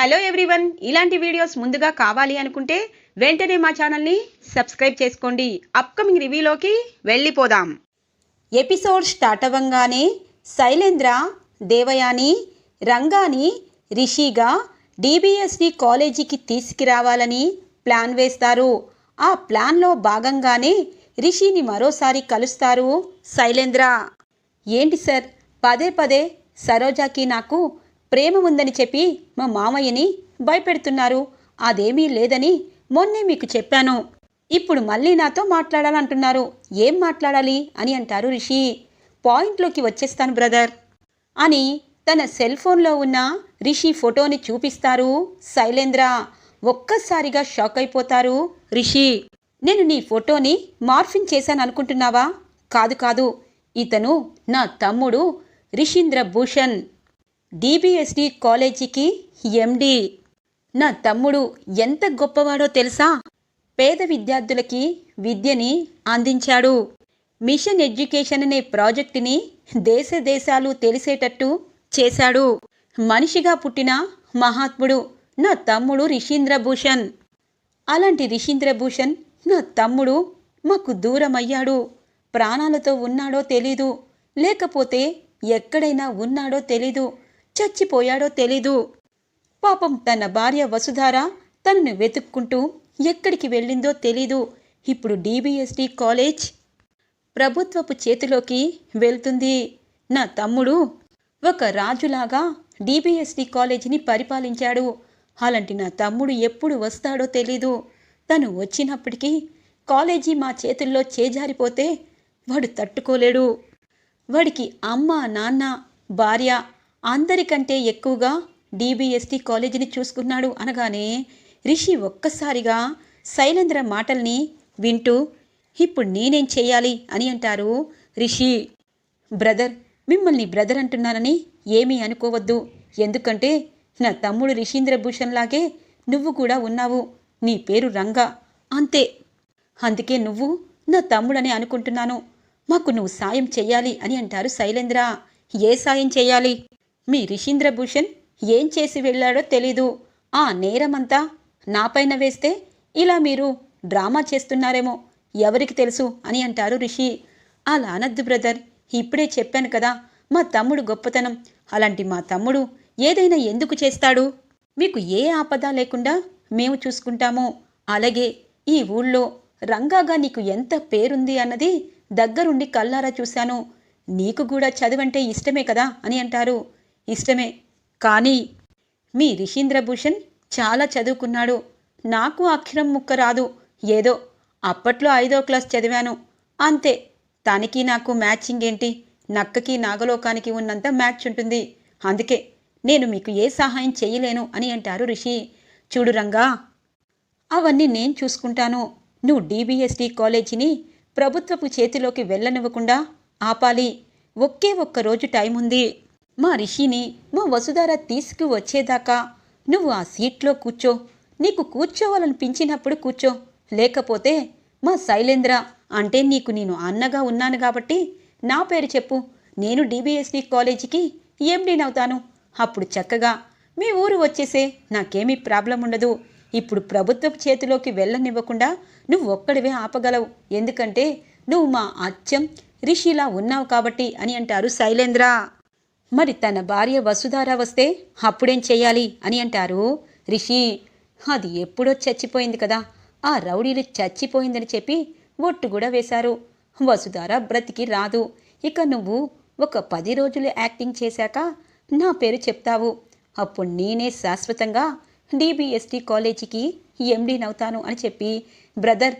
Hello everyone ఇలాంటి videos ముందుగా కావాలి అనుకుంటే వెంటనే మా ఛానల్ని సబ్స్క్రైబ్ చేసుకోండి. అప్కమింగ్ రివ్యూలోకి వెళ్ళిపోదాం. ఎపిసోడ్ స్టార్ట్ అవ్వంగానే శైలేంద్ర దేవయాని రంగాని రిషిగా డిబిఎస్డి కాలేజీకి తీసుకురావాలని ప్లాన్ వేస్తారు. ఆ ప్లాన్లో భాగంగానే రిషిని మరోసారి కలుస్తారు శైలేంద్ర. ఏంటి సార్? పదే పదే సరోజాకి నాకు ప్రేమ ఉందని చెప్పి మా మామయ్యని భయపెడుతున్నారు. అదేమీ లేదని మొన్నే మీకు చెప్పాను. ఇప్పుడు మళ్ళీ నాతో మాట్లాడాలంటున్నారు. ఏం మాట్లాడాలి అని అంటారు రిషి. పాయింట్లోకి వచ్చేస్తాను బ్రదర్. అని తన సెల్ ఫోన్లో ఉన్న రిషి ఫోటోని చూపిస్తారు. శైలేంద్ర ఒక్కసారిగా షాక్ అయిపోతారు. రిషి నేను నీ ఫోటోని మార్ఫింగ్ చేశాను అనుకుంటున్నావా? కాదు కాదు. ఇతను నా తమ్ముడు రిషీంద్ర భూషణ్ డిబిఎస్డి కాలేజీకి ఎండి నా తమ్ముడు ఎంత గొప్పవాడో తెలుసా? పేద విద్యార్థులకి విద్యని అందించాడు. మిషన్ ఎడ్యుకేషన్ అనే ప్రాజెక్టుని దేశ దేశాలు తెలిసేటట్టు చేశాడు. మనిషిగా పుట్టిన మహాత్ముడు నా తమ్ముడు రిషీంద్రభూషణ్. అలాంటి రిషీంద్రభూషణ్ నా తమ్ముడు మాకు దూరమయ్యాడు. ప్రాణాలతో ఉన్నాడో తెలీదు. లేకపోతే ఎక్కడైనా ఉన్నాడో తెలీదు. చచ్చిపోయాడో తెలీదు. పాపం తన భార్య వసుధార తనను వెతుక్కుంటూ ఎక్కడికి వెళ్ళిందో తెలీదు. ఇప్పుడు డిబిఎస్డి కాలేజ్ ప్రభుత్వపు చేతిలోకి వెళ్తుంది. నా తమ్ముడు ఒక రాజులాగా డిబిఎస్డి కాలేజీని పరిపాలించాడు. అలాంటి నా తమ్ముడు ఎప్పుడు వస్తాడో తెలీదు. తను వచ్చినప్పటికీ కాలేజీ మా చేతుల్లో చేజారిపోతే వాడు తట్టుకోలేడు. వాడికి అమ్మ నాన్న భార్య అందరికంటే ఎక్కువగా డిబిఎస్టి కాలేజీని చూసుకున్నాడు అనగానే రిషి ఒక్కసారిగా శైలేంద్ర మాటల్ని వింటూ ఇప్పుడు నేనేం చేయాలి? అని అంటారు రిషి. బ్రదర్ మిమ్మల్ని బ్రదర్ అంటున్నానని ఏమీ అనుకోవద్దు. ఎందుకంటే నా తమ్ముడు రిషీంద్ర భూషణ్ లాగే నువ్వు కూడా ఉన్నావు. నీ పేరు రంగా. అంతే. అందుకే నువ్వు నా తమ్ముడని అనుకుంటున్నాను. మాకు నువ్వు సాయం చెయ్యాలి అని అంటారు శైలేంద్ర. ఏ సాయం చేయాలి? మీ రిషీంద్రభూషణ్ ఏం చేసి వెళ్ళాడో తెలీదు. ఆ నేరమంతా నాపైన వేస్తే ఇలా మీరు డ్రామా చేస్తున్నారేమో ఎవరికి తెలుసు అని అంటారు రిషి. అలా అనద్దు బ్రదర్ ఇప్పుడే చెప్పాను కదా మా తమ్ముడు గొప్పతనం. అలాంటి మా తమ్ముడు ఏదైనా ఎందుకు చేస్తాడు? మీకు ఏ ఆపద లేకుండా మేము చూసుకుంటాము. అలాగే ఈ ఊళ్ళో రంగాగా నీకు ఎంత పేరుంది అన్నది దగ్గరుండి కల్లారా చూశాను. నీకు కూడా చదువంటే ఇష్టమే కదా అని అంటారు. ఇష్టమే. కానీ మీ రిషీంద్రభూషణ్ చాలా చదువుకున్నాడు. నాకు అక్షరం ముక్క రాదు. ఏదో అప్పట్లో ఐదో క్లాస్ చదివాను. అంతే. తనకి నాకు మ్యాచింగ్ ఏంటి? నక్కకి నాగలోకానికి ఉన్నంత మ్యాచ్ ఉంటుంది. అందుకే నేను మీకు ఏ సహాయం చేయలేను అని అంటారు రిషి. చూడు రంగా అవన్నీ నేను చూసుకుంటాను. నువ్వు డిబిఎస్డి కాలేజీని ప్రభుత్వపు చేతిలోకి వెళ్ళనివ్వకుండా ఆపాలి. ఒకే ఒక్క రోజు టైం ఉంది మా రిషిని మా వసుధార తీసుకువచ్చేదాకా నువ్వు ఆ సీట్లో కూర్చో. నీకు కూర్చోవాలనిపించినప్పుడు కూర్చో. లేకపోతే మా శైలేంద్ర అంటే నీకు నేను అన్నగా ఉన్నాను కాబట్టి నా పేరు చెప్పు. నేను డిబిఎస్డి కాలేజీకి ఎండీనవుతాను అప్పుడు చక్కగా మీ ఊరు వచ్చేసే నాకేమీ ప్రాబ్లం ఉండదు. ఇప్పుడు ప్రభుత్వం చేతిలోకి వెళ్ళనివ్వకుండా నువ్వు ఒక్కడివే ఆపగలవు. ఎందుకంటే నువ్వు మా అచ్చం రిషిలా ఉన్నావు కాబట్టి అని అంటారు శైలేంద్ర. మరి తన భార్య వసుధార వస్తే అప్పుడేం చేయాలి అని అంటారు? రిషి అది ఎప్పుడో చచ్చిపోయింది కదా. ఆ రౌడీలు చచ్చిపోయిందని చెప్పి ఒట్టు కూడా వేశారు. వసుధార బ్రతికి రాదు. ఇక నువ్వు ఒక పది రోజులు యాక్టింగ్ చేశాక నా పేరు చెప్తావు. అప్పుడు నేనే శాశ్వతంగా డిబిఎస్టి కాలేజీకి ఎండీనవుతాను అని చెప్పి బ్రదర్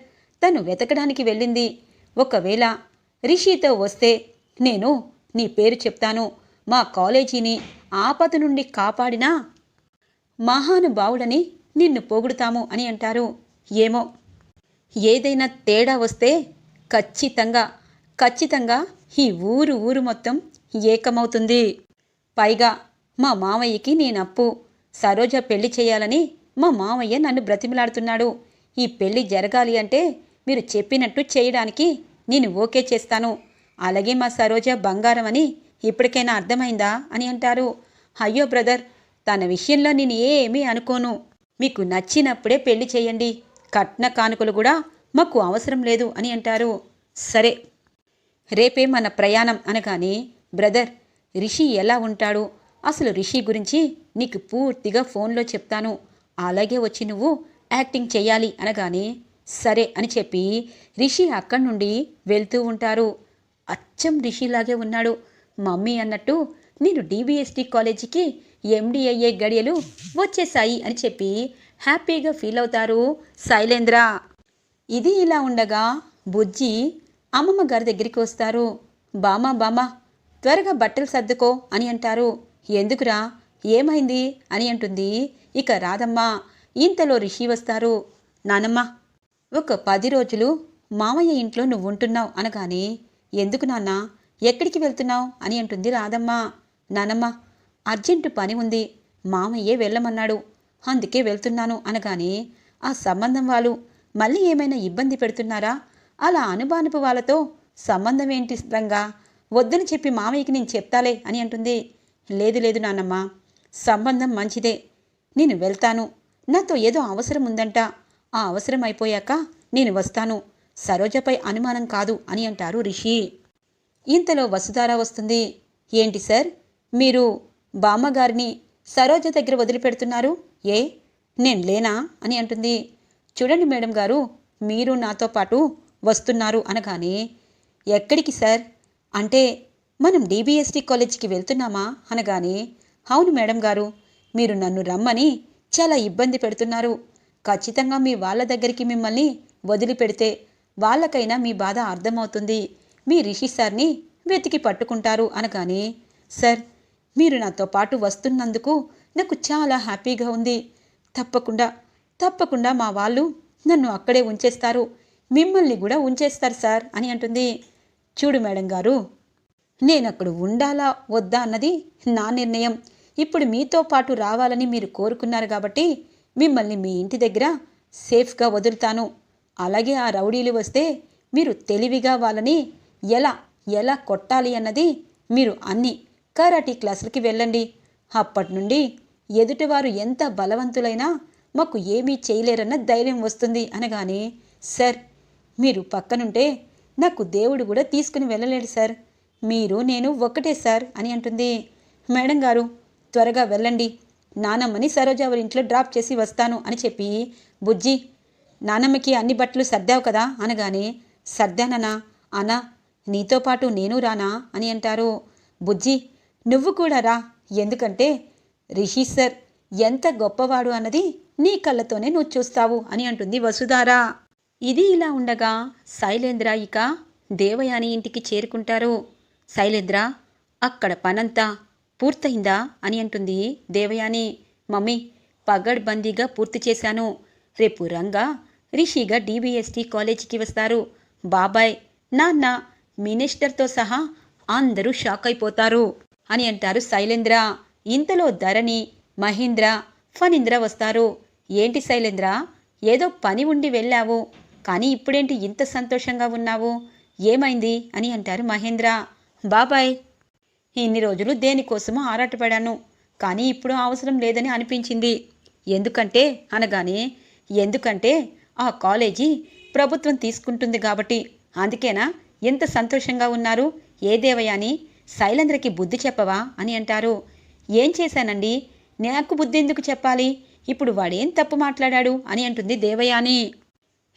తను వెతకడానికి వెళ్ళింది. ఒకవేళ రిషితో వస్తే నేను నీ పేరు చెప్తాను. మా కాలేజీని ఆపద నుండి కాపాడిన మహానుభావుడని నిన్ను పొగుడుతాము అని అంటారు. ఏమో. ఏదైనా తేడా వస్తే ఖచ్చితంగా ఖచ్చితంగా ఈ ఊరు ఊరు మొత్తం ఏకమవుతుంది. పైగా మా మామయ్యకి నేనప్పు సరోజ పెళ్ళి చేయాలని మా మామయ్య నన్ను బ్రతిమలాడుతున్నాడు. ఈ పెళ్ళి జరగాలి అంటే మీరు చెప్పినట్టు చేయడానికి నేను ఓకే చేస్తాను. అలాగే మా సరోజ బంగారం అని ఇప్పటికైనా అర్థమైందా అని అంటారు. అయ్యో బ్రదర్ తన విషయంలో నేను ఏమీ అనుకోను. మీకు నచ్చినప్పుడే పెళ్ళి చేయండి. కట్న కానుకలు కూడా మాకు అవసరం లేదు అని అంటారు. సరే రేపే మన ప్రయాణం అనగానే బ్రదర్ రిషి ఎలా ఉంటాడు? అసలు రిషి గురించి నీకు పూర్తిగా ఫోన్లో చెప్తాను. అలాగే వచ్చి నువ్వు యాక్టింగ్ చేయాలి అనగానే సరే అని చెప్పి రిషి అక్కడి నుండి వెళ్తూ ఉంటారు. అచ్చం రిషిలాగే ఉన్నాడు. మమ్మీ అన్నట్టు నేను డీబీఎస్టీ కాలేజీకి ఎండిఐఏ గడియలు వచ్చేసాయి అని చెప్పి హ్యాపీగా ఫీల్ అవుతారు శైలేంద్ర. ఇది ఇలా ఉండగా బుజ్జి అమ్మమ్మ గారి దగ్గరికి వస్తారు. బామా బామా త్వరగా బట్టలు సర్దుకో అని అంటారు. ఎందుకురా? ఏమైంది? అని అంటుంది. ఇక రాదమ్మా ఇంతలో రిషి వస్తారు. నానమ్మ ఒక పది రోజులు మామయ్య ఇంట్లో నువ్వు ఉంటున్నావు అనగానే ఎందుకు నాన్నా? ఎక్కడికి వెళ్తున్నావు? అని అంటుంది రాదమ్మా నానమ్మ అర్జెంటు పని ఉంది. మామయ్యే వెళ్ళమన్నాడు. అందుకే వెళ్తున్నాను అనగానే ఆ సంబంధం వాళ్ళు మళ్ళీ ఏమైనా ఇబ్బంది పెడుతున్నారా? అలా అనుబానుపు వాళ్ళతో సంబంధం ఏంటి రంగా? వద్దని చెప్పి మామయ్యకి నేను చెప్తాలే అని అంటుంది. లేదు లేదు నానమ్మ సంబంధం మంచిదే. నేను వెళ్తాను. నాతో ఏదో అవసరం ఉందంట. ఆ అవసరం అయిపోయాక నేను వస్తాను. సరోజపై అనుమానం కాదు అని అంటారు రిషి. ఇంతలో వసుధార వస్తుంది. ఏంటి సార్? మీరు బామ్మగారిని సరోజ దగ్గర వదిలిపెడుతున్నారు? ఏ? నేను లేనా? అని అంటుంది. చూడండి మేడం గారు మీరు నాతో పాటు వస్తున్నారు అనగానే ఎక్కడికి సార్? అంటే మనం డీబీఎస్టీ కాలేజీకి వెళ్తున్నామా? అనగానే అవును మేడం గారు మీరు నన్ను రమ్మని చాలా ఇబ్బంది పెడుతున్నారు. ఖచ్చితంగా మీ వాళ్ళ దగ్గరికి మిమ్మల్ని వదిలిపెడితే వాళ్ళకైనా మీ బాధ అర్థమవుతుంది. మీ రిషి సార్ని వెతికి పట్టుకుంటారు అనగానే సార్ మీరు నాతో పాటు వస్తున్నందుకు నాకు చాలా హ్యాపీగా ఉంది. తప్పకుండా తప్పకుండా మా వాళ్ళు నన్ను అక్కడే ఉంచేస్తారు. మిమ్మల్ని కూడా ఉంచేస్తారు సార్ అని అంటుంది. చూడు మేడం గారు నేను అక్కడ ఉండాలా వద్దా అన్నది నా నిర్ణయం. ఇప్పుడు మీతో పాటు రావాలని మీరు కోరుకున్నారు కాబట్టి మిమ్మల్ని మీ ఇంటి దగ్గర సేఫ్గా వదులుతాను. అలాగే ఆ రౌడీలు వస్తే మీరు తెలివిగా వాళ్ళని ఎలా ఎలా కొట్టాలి అన్నది మీరు అన్ని కరాటీ క్లాసులకి వెళ్ళండి. అప్పటి నుండి ఎదుటివారు ఎంత బలవంతులైనా మాకు ఏమీ చేయలేరన్న ధైర్యం వస్తుంది అనగానే సార్ మీరు పక్కనుంటే నాకు దేవుడు కూడా తీసుకుని వెళ్ళలేడు సార్. మీరు నేను ఒకటే సార్ అని అంటుంది. మేడం గారు త్వరగా వెళ్ళండి. నానమ్మని సరోజ వారి ఇంట్లో డ్రాప్ చేసి వస్తాను అని చెప్పి బుజ్జి నానమ్మకి అన్ని బట్టలు సర్దావు కదా అనగానే సర్దాననా అనా నీతో పాటు నేను రానా? అని అంటారు. బుజ్జి నువ్వు కూడా రా. ఎందుకంటే రిషి సార్ ఎంత గొప్పవాడు అన్నది నీ కళ్ళతోనే నువ్వు చూస్తావు అని అంటుంది వసుధారా. ఇది ఇలా ఉండగా శైలేంద్ర ఇక దేవయాని ఇంటికి చేరుకుంటారు. శైలేంద్ర అక్కడ పనంతా పూర్తయిందా? అని అంటుంది దేవయాని. మమ్మీ పగడ్బందీగా పూర్తి చేశాను. రేపు రంగా రిషిగా డీబీఎస్టీ కాలేజీకి వస్తారు. బాబాయ్ నాన్న మినిస్టర్తో సహా అందరూ షాక్ అయిపోతారు అని అంటారు శైలేంద్ర. ఇంతలో ధరణి మహేంద్ర ఫణీంద్ర వస్తారు. ఏంటి శైలేంద్ర? ఏదో పని ఉండి వెళ్ళావు. కానీ ఇప్పుడేంటి ఇంత సంతోషంగా ఉన్నావు? ఏమైంది? అని అంటారు మహేంద్ర. బాబాయ్ ఇన్ని రోజులు దేనికోసమో ఆరాటపడాను. కానీ ఇప్పుడు అవసరం లేదని అనిపించింది. ఎందుకంటే అనగానే ఎందుకంటే ఆ కాలేజీ ప్రభుత్వం తీసుకుంటుంది కాబట్టి. అందుకేనా? ఎంత సంతోషంగా ఉన్నారు? ఏ దేవయాని? శైలేంద్రకి బుద్ధి చెప్పవా? అని అంటారు. ఏం చేశానండి? నాకు బుద్ధి ఎందుకు చెప్పాలి? ఇప్పుడు వాడేం తప్పు మాట్లాడాడు? అని అంటుంది దేవయాని.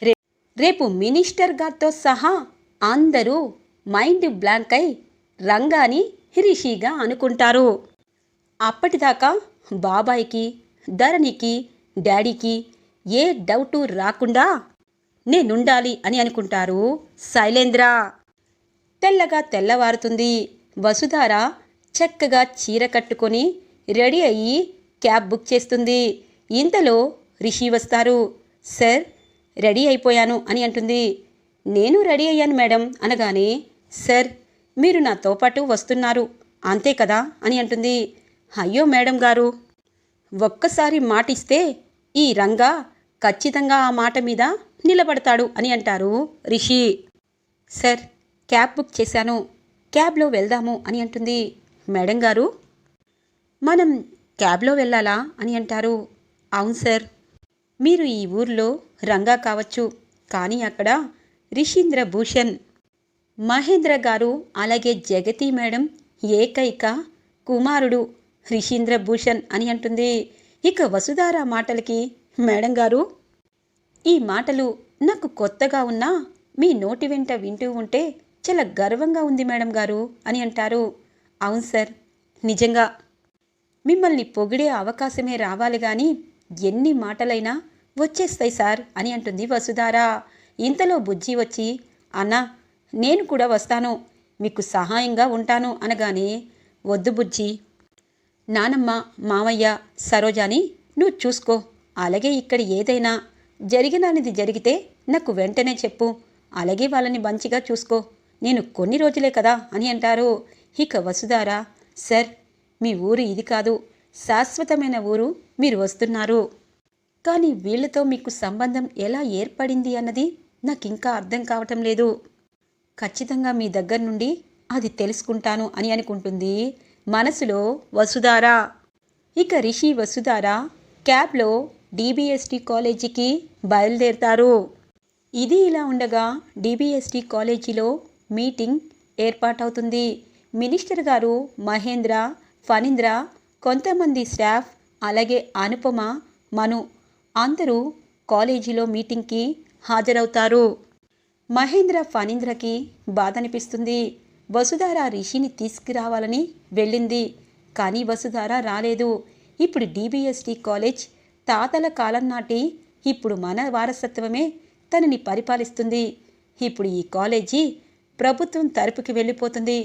రే రేపు మినిస్టర్ గారితో సహా అందరూ మైండ్ బ్లాంక్ అయి రంగాని హిరిషిగా అనుకుంటారు. అప్పటిదాకా బాబాయ్కి ధరణికి డాడీకి ఏ డౌటు రాకుండా నేనుండాలి అని అనుకుంటారు. శైలేంద్ర! తెల్లగా తెల్లవారుతుంది. వసుధార చక్కగా చీర కట్టుకొని రెడీ అయ్యి క్యాబ్ బుక్ చేస్తుంది. ఇంతలో రిషి వస్తారు. సార్ రెడీ అయిపోయాను అని అంటుంది. నేను రెడీ అయ్యాను మేడం అనగానే సార్ మీరు నాతో పాటు వస్తున్నారు. అంతే కదా అని అంటుంది. అయ్యో మేడం గారు! ఒక్కసారి మాటిస్తే ఈ రంగా ఖచ్చితంగా ఆ మాట మీద నిలబడతాడు అని అంటారు రిషి. సార్ క్యాబ్ బుక్ చేశాను. క్యాబ్లో వెళ్దాము అని అంటుంది మేడం గారు. మనం క్యాబ్లో వెళ్ళాలా అని అంటారు. అవును సార్. మీరు ఈ ఊర్లో రంగా కావచ్చు. కానీ అక్కడ రిషీంద్ర భూషణ్ మహేంద్ర గారు అలాగే జగతి మేడం ఏకైక కుమారుడు రిషీంద్ర భూషణ్ అని అంటుంది. ఇక వసుధార మాటలకి మేడం గారు ఈ మాటలు నాకు కొత్తగా ఉన్నా మీ నోటి వెంట వింటూ ఉంటే చాలా గర్వంగా ఉంది మేడం గారు అని అంటారు. అవును సార్ నిజంగా. మిమ్మల్ని పొగిడే అవకాశమే రావాలి కానీ ఎన్ని మాటలైనా వచ్చేస్తాయి సార్ అని అంటుంది వసుధారా. ఇంతలో బుజ్జి వచ్చి అన్నా నేను కూడా వస్తాను. మీకు సహాయంగా ఉంటాను అనగానే వద్దు బుజ్జి. నానమ్మ మామయ్య సరోజాని నువ్వు చూసుకో. అలాగే ఇక్కడ ఏదైనా జరిగినానిది జరిగితే నాకు వెంటనే చెప్పు. అలాగే వాళ్ళని మంచిగా చూసుకో. నేను కొన్ని రోజులే కదా అని అంటారు. ఇక వసుధారా సార్ మీ ఊరు ఇది కాదు. శాశ్వతమైన ఊరు మీరు వస్తున్నారు. కానీ వీళ్ళతో మీకు సంబంధం ఎలా ఏర్పడింది అన్నది నాకు ఇంకా అర్థం కావటం లేదు. ఖచ్చితంగా మీ దగ్గర నుండి అది తెలుసుకుంటాను అని అనుకుంటుంది మనసులో వసుధారా. ఇక రిషి వసుధారా క్యాబ్లో డీబీఎస్టీ కాలేజీకి బయలుదేరుతారు. ఇది ఇలా ఉండగా డీబీఎస్టీ కాలేజీలో మీటింగ్ ఏర్పాటవుతుంది. మినిస్టర్ గారు మహేంద్ర ఫణీంద్ర కొంతమంది స్టాఫ్ అలాగే అనుపమ మను అందరూ కాలేజీలో మీటింగ్కి హాజరవుతారు. మహేంద్ర ఫణీంద్రకి బాధ అనిపిస్తుంది వసుధార రిషిని తీసుకురావాలని వెళ్ళింది. కానీ వసుధార రాలేదు. ఇప్పుడు డీబీఎస్టీ కాలేజ్ తాతల కాలం నాటి ఇప్పుడు మన వారసత్వమే తనని పరిపాలిస్తుంది. ఇప్పుడు ఈ కాలేజీ ప్రభుత్వం తరపుకి వెళ్ళిపోతుంది.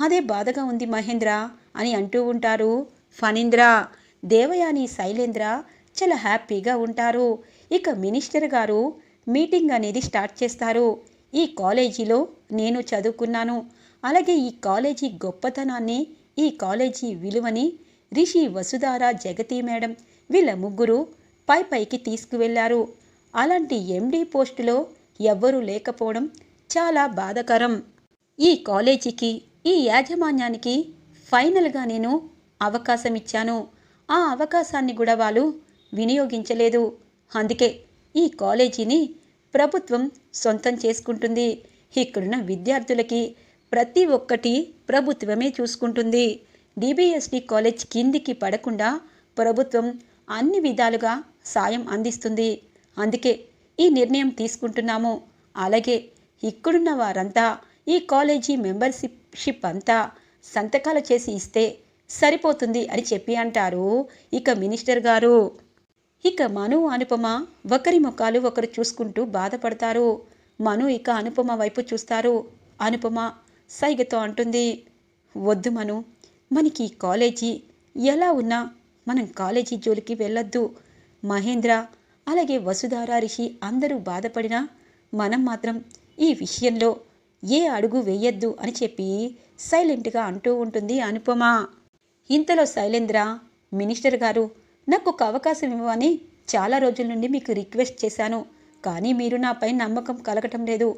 అదే బాధగా ఉంది మహేంద్ర అని అంటూ ఉంటారు. ఫణీంద్ర దేవయాని శైలేంద్ర చాలా హ్యాపీగా ఉంటారు. ఇక మినిస్టర్ గారు మీటింగ్ అనేది స్టార్ట్ చేస్తారు. ఈ కాలేజీలో నేను చదువుకున్నాను. అలాగే ఈ కాలేజీ గొప్పతనాన్ని ఈ కాలేజీ విలువని రిషి వసుధార జగతి మేడం వీళ్ళ ముగ్గురు పై పైకి తీసుకువెళ్ళారు. అలాంటి ఎండీ పోస్టులో ఎవ్వరూ లేకపోవడం చాలా బాధాకరం. ఈ కాలేజీకి ఈ యాజమాన్యానికి ఫైనల్గా నేను అవకాశం ఇచ్చాను ఆ అవకాశాన్ని కూడా వాళ్ళు వినియోగించలేదు. అందుకే ఈ కాలేజీని ప్రభుత్వం సొంతం చేసుకుంటుంది. ఇక్కడున్న విద్యార్థులకి ప్రతి ఒక్కటి ప్రభుత్వమే చూసుకుంటుంది. డిబిఎస్డి కాలేజ్ కిందికి పడకుండా ప్రభుత్వం అన్ని విధాలుగా సాయం అందిస్తుంది. అందుకే ఈ నిర్ణయం తీసుకుంటున్నాము. అలాగే ఇక్కడున్న వారంతా ఈ కాలేజీ మెంబర్షిప్ షిప్ అంతా సంతకాలు చేసి ఇస్తే సరిపోతుంది అని చెప్పి అంటారు ఇక మినిస్టర్ గారు. ఇక మను అనుపమ ఒకరి ముఖాలు ఒకరు చూసుకుంటూ బాధపడతారు. మను ఇక అనుపమ వైపు చూస్తారు. అనుపమ సైగతో అంటుంది వద్దు మను మనకి ఈ కాలేజీ ఎలా ఉన్నా మనం కాలేజీ జోలికి వెళ్ళొద్దు. మహేంద్ర అలాగే వసుధారా రిషి అందరూ బాధపడినా మనం మాత్రం ఈ విషయంలో ఏ అడుగు వేయొద్దు అని చెప్పి సైలెంట్గా అంటూ ఉంటుంది అనుపమ. ఇంతలో శైలేంద్ర మినిస్టర్ గారు నాకు ఒక అవకాశం ఇవ్వని చాలా రోజుల నుండి మీకు రిక్వెస్ట్ చేశాను కానీ మీరు నాపై నమ్మకం కలగటం లేదు.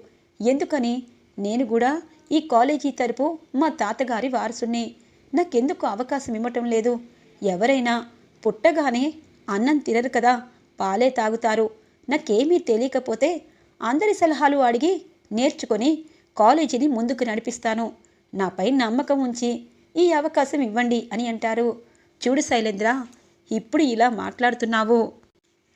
ఎందుకని? నేను కూడా ఈ కాలేజీ తరపు మా తాతగారి వారసుని నాకెందుకు అవకాశం ఇవ్వటం లేదు? ఎవరైనా పుట్టగానే అన్నం తినరు కదా పాలే తాగుతారు. నాకేమీ తెలియకపోతే అందరి సలహాలు అడిగి నేర్చుకొని కాలేజీని ముందుకు నడిపిస్తాను. నాపై నమ్మకం ఉంచి ఈ అవకాశం ఇవ్వండి అని అంటారు. చూడు శైలేంద్ర ఇప్పుడు ఇలా మాట్లాడుతున్నావు.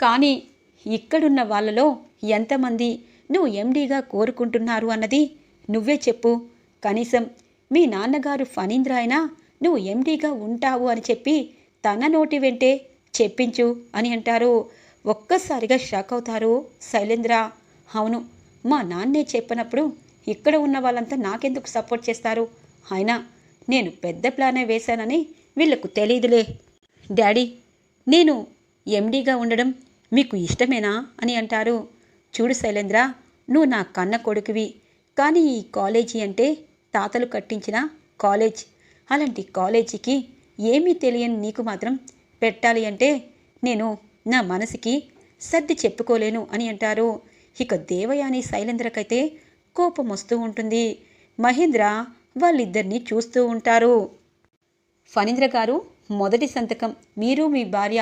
కానీ ఇక్కడున్న వాళ్ళలో ఎంతమంది నువ్వు ఎండీగా కోరుకుంటున్నారు అన్నది నువ్వే చెప్పు. కనీసం మీ నాన్నగారు ఫణీంద్ర అయినా నువ్వు ఎండీగా ఉంటావు అని చెప్పి తన నోటి వెంటే చెప్పించు అని అంటారు. ఒక్కసారిగా షాక్ అవుతారు శైలేంద్ర. అవును మా నాన్నే చెప్పినప్పుడు ఇక్కడ ఉన్న వాళ్ళంతా నాకెందుకు సపోర్ట్ చేస్తారు? అయినా నేను పెద్ద ప్లానే వేశానని వీళ్ళకు తెలియదులే డాడీ నేను ఎండీగా ఉండడం మీకు ఇష్టమేనా అని అంటారు. చూడు శైలేంద్ర నువ్వు నా కన్న కొడుకువి. కానీ ఈ కాలేజీ అంటే తాతలు కట్టించిన కాలేజ్. అలాంటి కాలేజీకి ఏమీ తెలియని నీకు మాత్రం పెట్టాలి అంటే నేను నా మనసుకి సర్ది చెప్పుకోలేను అని అంటారు. ఇక దేవయాని శైలేంద్రకైతే కోపం వస్తూ ఉంటుంది. మహేంద్ర వాళ్ళిద్దరినీ చూస్తూ ఉంటారు. ఫణీంద్ర గారు మొదటి సంతకం మీరు మీ భార్య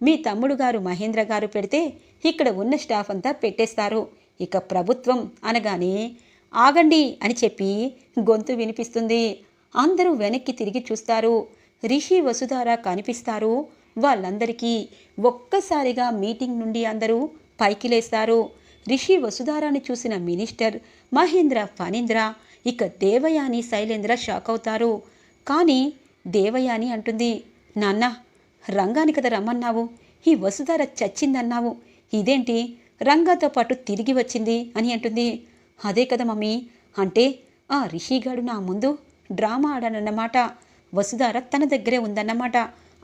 మీ తమ్ముడు గారు మహేంద్ర గారు పెడితే ఇక్కడ ఉన్న స్టాఫ్ అంతా పెట్టేస్తారు. ఇక ప్రభుత్వం అనగానే ఆగండి అని చెప్పి గొంతు వినిపిస్తుంది. అందరూ వెనక్కి తిరిగి చూస్తారు. రిషి వసుధార కనిపిస్తారు. వాళ్ళందరికీ ఒక్కసారిగా మీటింగ్ నుండి అందరూ పైకి లేస్తారు. రిషి వసుధారాని చూసిన మినిస్టర్ మహేంద్ర ఫణీంద్ర ఇక దేవయాని శైలేంద్ర షాక్ అవుతారు. కానీ దేవయాని అంటుంది నాన్న రంగాని కదా రమ్మన్నావు. ఈ వసుధార చచ్చిందన్నావు. ఇదేంటి? రంగాతో పాటు తిరిగి వచ్చింది అని అంటుంది. అదే కదా మమ్మీ. అంటే ఆ రిషిగాడు నా ముందు డ్రామా ఆడానన్నమాట. వసుధార తన దగ్గరే ఉందన్నమాట.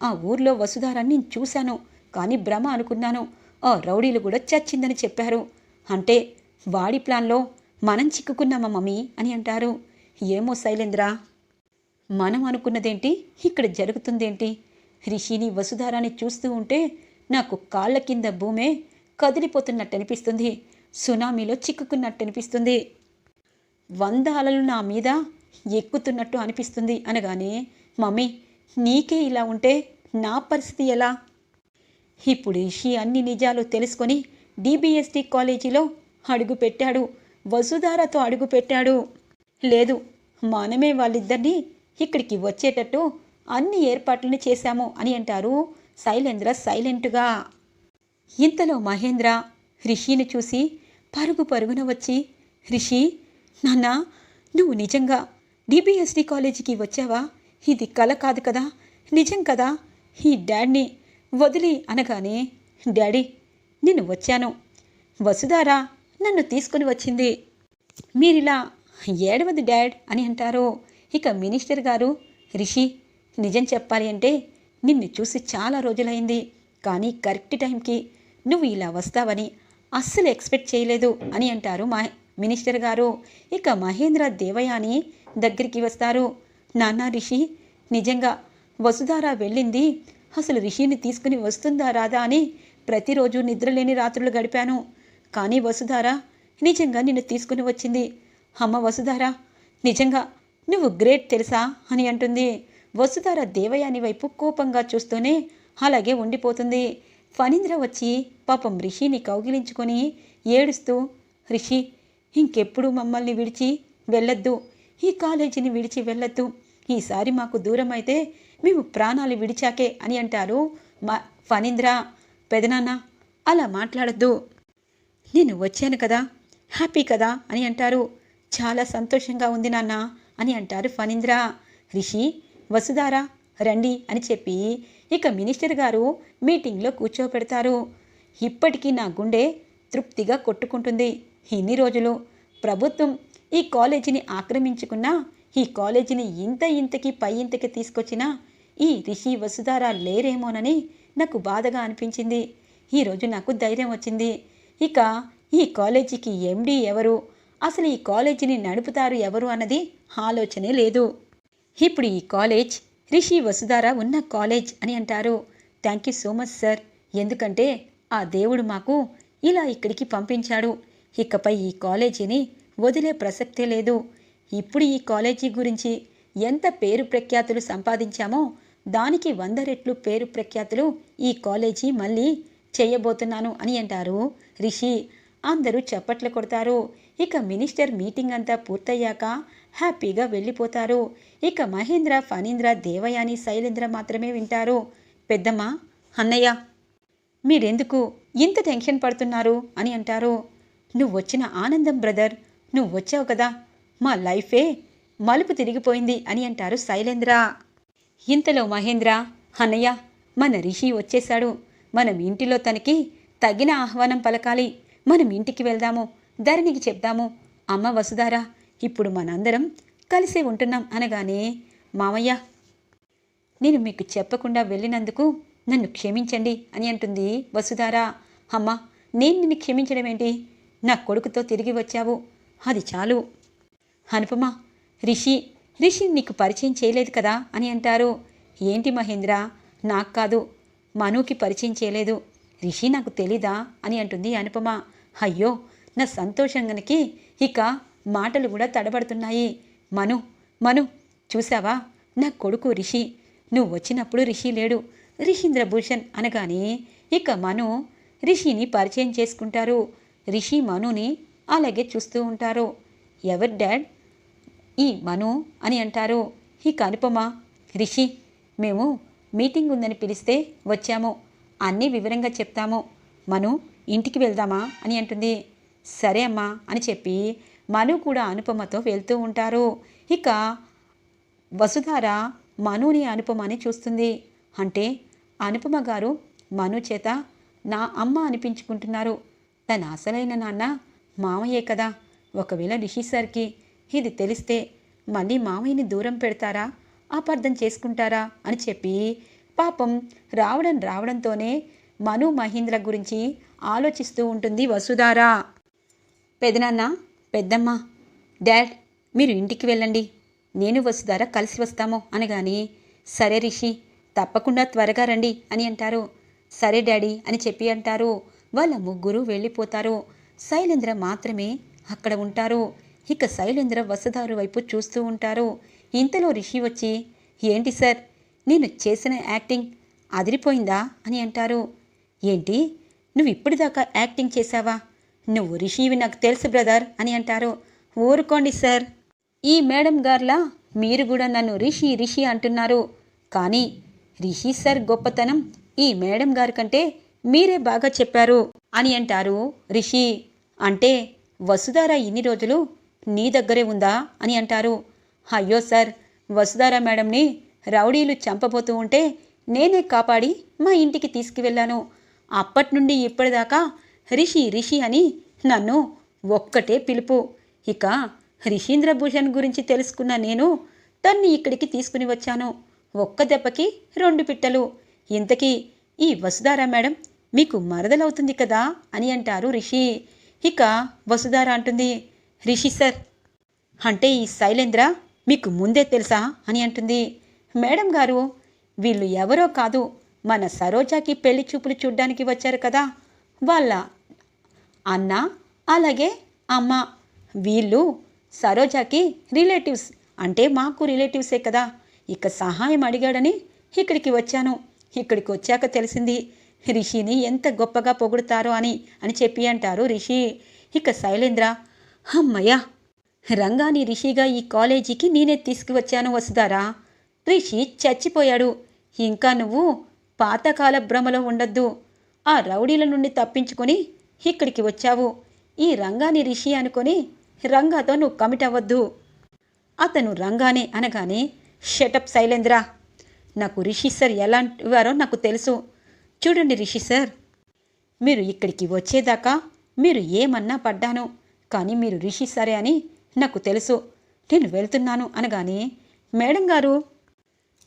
ఆ ఊర్లో వసుధార నేను చూశాను. కానీ భ్రమ అనుకున్నాను. ఆ రౌడీలు కూడా చచ్చిందని చెప్పారు. అంటే వాడి ప్లాన్లో మనం చిక్కుకున్నామా మమ్మీ? అని అంటారు. ఏమో శైలేంద్ర. మనం అనుకున్నదేంటి? ఇక్కడ జరుగుతుందేంటి? రిషిని వసుధారాన్ని చూస్తూ ఉంటే నాకు కాళ్ళ కింద భూమే కదిలిపోతున్నట్టు అనిపిస్తుంది సునామీలో చిక్కుకున్నట్టు అనిపిస్తుంది వంద అలలు నా మీద ఎక్కుతున్నట్టు అనిపిస్తుంది అనగానే మమ్మీ నీకే ఇలా ఉంటే నా పరిస్థితి ఎలా? ఇప్పుడు రిషి అన్ని నిజాలు తెలుసుకొని డిబిఎస్టి కాలేజీలో అడుగు పెట్టాడు వసుధారతో అడుగు పెట్టాడు లేదు మనమే వాళ్ళిద్దరినీ ఇక్కడికి వచ్చేటట్టు అన్ని ఏర్పాట్లను చేశాము అని అంటారు శైలేంద్ర సైలెంట్గా. ఇంతలో మహేంద్ర రిషిని చూసి పరుగు పరుగున వచ్చి రిషి నాన్న నువ్వు నిజంగా డిబిఎస్డి కాలేజీకి వచ్చావా? ఇది కల కాదు కదా నిజం కదా? ఈ డాడ్ని వదిలి అనగానే డాడీ నేను వచ్చాను. వసుధారా నన్ను తీసుకుని వచ్చింది. మీరిలా ఏడవది డాడ్ అని అంటారు. ఇక మినిస్టర్ గారు రిషి నిజం చెప్పాలి అంటే నిన్ను చూసి చాలా రోజులైంది. కానీ కరెక్ట్ టైంకి నువ్వు ఇలా వస్తావని అస్సలు ఎక్స్పెక్ట్ చేయలేదు అని అంటారు మా మినిస్టర్ గారు. ఇక మహేంద్ర దేవయాని దగ్గరికి వస్తారు. నాన్న రిషి నిజంగా వసుధార వెళ్ళింది. అసలు రిషిని తీసుకుని వస్తుందా రాదా అని ప్రతిరోజు నిద్రలేని రాత్రులు గడిపాను. కానీ వసుధార నిజంగా నిన్ను తీసుకుని వచ్చింది. అమ్మ వసుధార నిజంగా నువ్వు గ్రేట్ తెలుసా అని అంటుంది. వసుధార దేవయాని వైపు కోపంగా చూస్తూనే అలాగే ఉండిపోతుంది. ఫణీంద్ర వచ్చి పాపం రిషిని కౌగిలించుకొని ఏడుస్తూ రిషి ఇంకెప్పుడు మమ్మల్ని విడిచి వెళ్ళొద్దు. ఈ కాలేజీని విడిచి వెళ్ళొద్దు. ఈసారి మాకు దూరం అయితే మేము ప్రాణాలు విడిచాకే అని అంటారు మా ఫణీంద్ర. పెదనాన్న అలా మాట్లాడద్దు. నేను వచ్చాను కదా హ్యాపీ కదా అని అంటారు. చాలా సంతోషంగా ఉంది నాన్న అని అంటారు ఫణీంద్ర. రిషి వసుధారా రండి అని చెప్పి ఇక మినిస్టర్ గారు మీటింగ్లో కూర్చోపెడతారు. ఇప్పటికీ నా గుండె తృప్తిగా కొట్టుకుంటుంది. ఇన్ని రోజులు ప్రభుత్వం ఈ కాలేజీని ఆక్రమించుకున్నా ఈ కాలేజీని ఇంత ఇంతకి పై ఇంతకి తీసుకొచ్చినా ఈ రిషి వసుధార లేరేమోనని నాకు బాధగా అనిపించింది. ఈరోజు నాకు ధైర్యం వచ్చింది. ఇక ఈ కాలేజీకి ఎండీ ఎవరు? అసలు ఈ కాలేజీని నడుపుతారు ఎవరు అన్నది ఆలోచనే లేదు. ఇప్పుడు ఈ కాలేజ్ రిషి వసుధార ఉన్న కాలేజ్ అని అంటారు. Thank you so much sir. ఎందుకంటే ఆ దేవుడు మాకు ఇలా ఇక్కడికి పంపించాడు. ఇకపై ఈ కాలేజీని వదిలే ప్రసక్తే లేదు. ఇప్పుడు ఈ కాలేజీ గురించి ఎంత పేరు ప్రఖ్యాతులు సంపాదించామో దానికి వంద రెట్లు పేరు ప్రఖ్యాతులు ఈ కాలేజీ మళ్ళీ చేయబోతున్నాను అని అంటారు. రిషి అందరూ చప్పట్లు కొడతారు. ఇక మినిస్టర్ మీటింగ్ అంతా పూర్తయ్యాక హ్యాపీగా వెళ్ళిపోతారు. ఇక మహేంద్ర ఫణీంద్ర దేవయాని శైలేంద్ర మాత్రమే వింటారు. పెద్దమ్మ అన్నయ్య మీరెందుకు ఇంత టెన్షన్ పడుతున్నారు అని అంటారు. నువ్వు వచ్చిన ఆనందం బ్రదర్. నువ్వు వచ్చావు కదా. మా లైఫే మలుపు తిరిగిపోయింది అని అంటారు శైలేంద్ర. ఇంతలో మహేంద్ర అన్నయ్య మన రిషి వచ్చేశాడు. మనం ఇంటిలో తనకి తగిన ఆహ్వానం పలకాలి. మనం ఇంటికి వెళ్దాము ధరణికి చెప్దాము. అమ్మ వసుధారా ఇప్పుడు మనందరం కలిసే ఉంటున్నాం అనగానే మామయ్య నేను మీకు చెప్పకుండా వెళ్ళినందుకు నన్ను క్షమించండి అని అంటుంది వసుధారా. అమ్మ నేను నిన్ను క్షమించడం ఏంటి నా కొడుకుతో తిరిగి వచ్చావు. అది చాలు. అనుపమ రిషి రిషి నీకు పరిచయం చేయలేదు కదా అని అంటారు. ఏంటి మహేంద్ర? నాకు కాదు. మనుకి పరిచయం చేయలేదు. రిషి నాకు తెలీదా అని అంటుంది అనుపమ అయ్యో నా సంతోషంగనికి ఇక మాటలు కూడా తడబడుతున్నాయి. మను మను చూసావా నా కొడుకు రిషి. నువ్వు వచ్చినప్పుడు రిషి లేడు. రిషీంద్రభూషణ్ అనగానే ఇక మను రిషిని పరిచయం చేసుకుంటారు. రిషి మనుని అలాగే చూస్తూ ఉంటారు. ఎవరు డాడ్? ఈ మను అని అంటారు. ఇక అనుపమ రిషి మేము మీటింగ్ ఉందని పిలిస్తే వచ్చాము. అన్నీ వివరంగా చెప్తాము. మను ఇంటికి వెళ్దామా? అని అంటుంది. సరే అమ్మా అని చెప్పి మను కూడా అనుపమతో వెళ్తూ ఉంటారు. ఇక వసుధార మనుని అనుపమని చూస్తుంది. అంటే అనుపమ గారు మను చేత నా అమ్మ అనిపించుకుంటున్నారు. తన అసలైన నాన్న మామయ్యే కదా. ఒకవేళ రిషి సార్కి ఇది తెలిస్తే మళ్ళీ మామయ్యని దూరం పెడతారా? అపార్థం చేసుకుంటారా? అని చెప్పి పాపం రావడం రావడంతోనే మను మహీంద్ర గురించి ఆలోచిస్తూ ఉంటుంది వసుధారా. పెదనాన్న పెద్దమ్మ డాడ్ మీరు ఇంటికి వెళ్ళండి. నేను వసుధార కలిసి వస్తాము అనగాని సరే రిషి తప్పకుండా త్వరగా రండి అని అంటారు. సరే డాడీ అని చెప్పి అంటారు. వాళ్ళ ముగ్గురు వెళ్ళిపోతారు. శైలేంద్ర మాత్రమే అక్కడ ఉంటారు. ఇక శైలేంద్ర వసుధారు వైపు చూస్తూ ఉంటారు. ఇంతలో రిషి వచ్చి ఏంటి సార్? నేను చేసిన యాక్టింగ్ అదిరిపోయిందా? అని అంటారు. ఏంటి? నువ్వు ఇప్పటిదాకా యాక్టింగ్ చేశావా? నువ్వు రిషివి నాకు తెలుసు బ్రదర్ అని అంటారు. ఊరుకోండి సార్. ఈ మేడం గార్లా మీరు కూడా నన్ను రిషి రిషి అంటున్నారు. కానీ రిషి సార్ గొప్పతనం ఈ మేడం గారి కంటే మీరే బాగా చెప్పారు అని అంటారు రిషి. అంటే వసుధార ఇన్ని రోజులు నీ దగ్గరే ఉందా అని అంటారు. అయ్యో సార్ వసుధార మేడంని రౌడీలు చంపబోతూ ఉంటే నేనే కాపాడి మా ఇంటికి తీసుకువెళ్ళాను. అప్పటి నుండి ఇప్పటిదాకా రిషి రిషి అని నన్ను ఒక్కటే పిలుపు. ఇక రిషీంద్రభూషణ్ గురించి తెలుసుకున్న నేను తన్ని ఇక్కడికి తీసుకుని వచ్చాను. ఒక్క దెబ్బకి రెండు పిట్టలు. ఇంతకీ ఈ వసుధార మేడం మీకు మరదలవుతుంది కదా అని అంటారు రిషి. ఇక వసుధార అంటుంది రిషి సార్ అంటే ఈ శైలేంద్ర మీకు ముందే తెలుసా అని అంటుంది. మేడం గారు వీళ్ళు ఎవరో కాదు మన సరోజాకి పెళ్ళి చూపులు చూడ్డానికి వచ్చారు కదా. వాళ్ళ అన్న అలాగే అమ్మ. వీళ్ళు సరోజాకి రిలేటివ్స్ అంటే మాకు రిలేటివ్సే కదా. ఇక సహాయం అడిగాడని ఇక్కడికి వచ్చాను. ఇక్కడికి వచ్చాక తెలిసింది రిషిని ఎంత గొప్పగా పొగుడుతారో అని అని చెప్పి అంటారు రిషి. ఇక శైలేంద్ర అమ్మయ్యా రంగాని రిషిగా ఈ కాలేజీకి నేనే తీసుకువచ్చాను వసుదారా రిషి చచ్చిపోయాడు. ఇంకా నువ్వు పాతకాల భ్రమలో ఉండొద్దు. ఆ రౌడీల నుండి తప్పించుకొని ఇక్కడికి వచ్చావు. ఈ రంగాని రిషి అనుకొని రంగాతో నువ్వు కమిట్ అవ్వద్దు. అతను రంగానే అనగానే షటప్ శైలేంద్ర నాకు రిషి సార్ ఎలాంటి వారో నాకు తెలుసు. చూడండి రిషి సార్ మీరు ఇక్కడికి వచ్చేదాకా మీరు ఏమన్నా పడ్డాను కానీ మీరు రిషి సరే అని నాకు తెలుసు. నేను వెళ్తున్నాను అనగానే మేడం గారు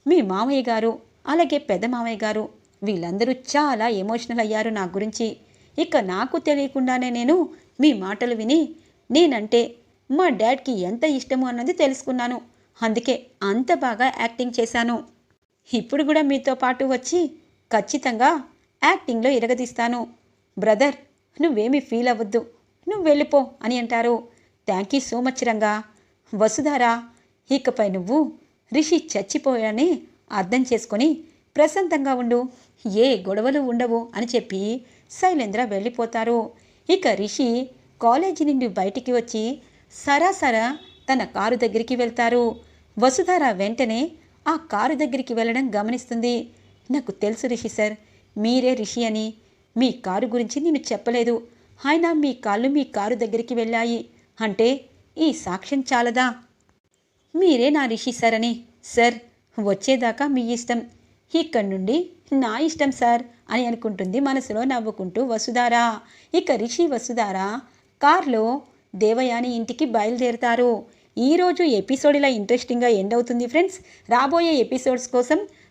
మీ మామయ్య గారు అలాగే పెద్ద మామయ్య గారు వీళ్ళందరూ చాలా ఎమోషనల్ అయ్యారు నా గురించి. ఇక నాకు తెలియకుండానే నేను మీ మాటలు విని నేనంటే మా డాడ్కి ఎంత ఇష్టము అన్నది తెలుసుకున్నాను. అందుకే అంత బాగా యాక్టింగ్ చేశాను. ఇప్పుడు కూడా మీతో పాటు వచ్చి ఖచ్చితంగా యాక్టింగ్లో ఇరగదీస్తాను. బ్రదర్ నువ్వేమీ ఫీల్ అవ్వద్దు. నువ్వు వెళ్ళిపో అని అంటారు. Thank you so much Ranga. Vasudhara ఇకపై నువ్వు రిషి చచ్చిపోయాడని అర్థం చేసుకొని ప్రశాంతంగా ఉండు. ఏ గొడవలు ఉండవు అని చెప్పి శైలేంద్ర వెళ్ళిపోతారు. ఇక రిషి కాలేజీ నుండి బయటికి వచ్చి సరాసరా తన కారు దగ్గరికి వెళ్తారు. వసుధార వెంటనే ఆ కారు దగ్గరికి వెళ్ళడం గమనిస్తుంది. నాకు తెలుసు రిషి సార్. మీరే రిషి అని. మీ కారు గురించి నేను చెప్పలేదు. ఆయన మీ కాళ్ళు మీ కారు దగ్గరికి వెళ్ళాయి. అంటే ఈ సాక్ష్యం చాలదా? మీరే నా రిషి సార్ అని. సార్ వచ్చేదాకా మీ ఇష్టం. ఇక్కడి నుండి నా ఇష్టం సార్ అని అనుకుంటుంది మనసులో నవ్వుకుంటూ వసుధారా. ఇక రిషి వసుధారా కార్లో దేవయాని ఇంటికి బయలుదేరుతారు. ఈరోజు ఎపిసోడ్ ఇలా ఇంట్రెస్టింగ్గా ఎండ్ అవుతుంది ఫ్రెండ్స్. రాబోయే ఎపిసోడ్స్ కోసం